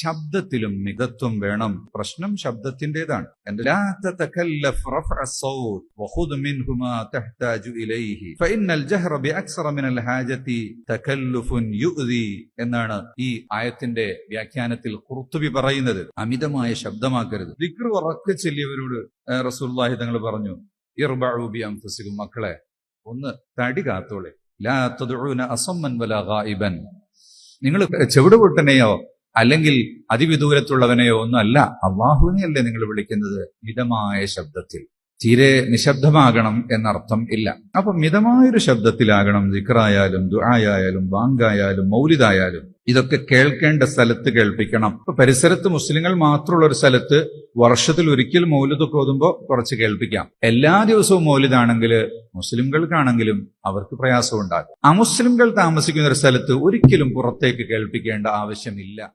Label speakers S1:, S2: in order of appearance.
S1: ശബ്ദത്തിലും മിതത്വം വേണം. പ്രശ്നം ശബ്ദത്തിന്റേതാണ് എന്നാണ് ഈ ആയത്തിന്റെ വ്യാഖ്യാനത്തിൽ കുറുത്തുവി പറയുന്നത്. അമിതമായ ശബ്ദമാക്കരുത്. ദിക്ർ ഉറക്കെ ചെല്ലിയവരോട് റസൂല്ലാഹി തങ്ങൾ പറഞ്ഞു ഇർബാഴൂബി അംഫസിക്കും മക്കളെ ഒന്ന് തടി കാത്തോളെ. ലാ അസമ്മൻ വല ഗായിബൻ. നിങ്ങൾ ചെവിടുപൊട്ടനെയോ അല്ലെങ്കിൽ അതിവിദൂരത്തുള്ളവനെയോ ഒന്നുമല്ല അള്ളാഹുവിനെയല്ലേ നിങ്ങൾ വിളിക്കുന്നത്? മിതമായ ശബ്ദത്തിൽ. തീരെ നിശബ്ദമാകണം എന്നർത്ഥം ഇല്ല. അപ്പൊ മിതമായൊരു ശബ്ദത്തിലാകണം ദിക്റായാലും ദുആയായാലും ബാങ്കായാലും മൗലിദായാലും ഇതൊക്കെ കേൾക്കേണ്ട സ്ഥലത്ത് കേൾപ്പിക്കണം. ഇപ്പൊ പരിസരത്ത് മുസ്ലിങ്ങൾ മാത്രമുള്ള ഒരു സ്ഥലത്ത് വർഷത്തിൽ ഒരിക്കൽ മൗലിദ് ഓതുമ്പോൾ കുറച്ച് കേൾപ്പിക്കാം. എല്ലാ ദിവസവും മൗലിദാണെങ്കിൽ മുസ്ലിംകൾക്കാണെങ്കിലും അവർക്ക് പ്രയാസം ഉണ്ടാകും അമുസ്ലിംകൾ താമസിക്കുന്ന ഒരു സ്ഥലത്ത് ഒരിക്കലും പുറത്തേക്ക് കേൾപ്പിക്കേണ്ട ആവശ്യമില്ല.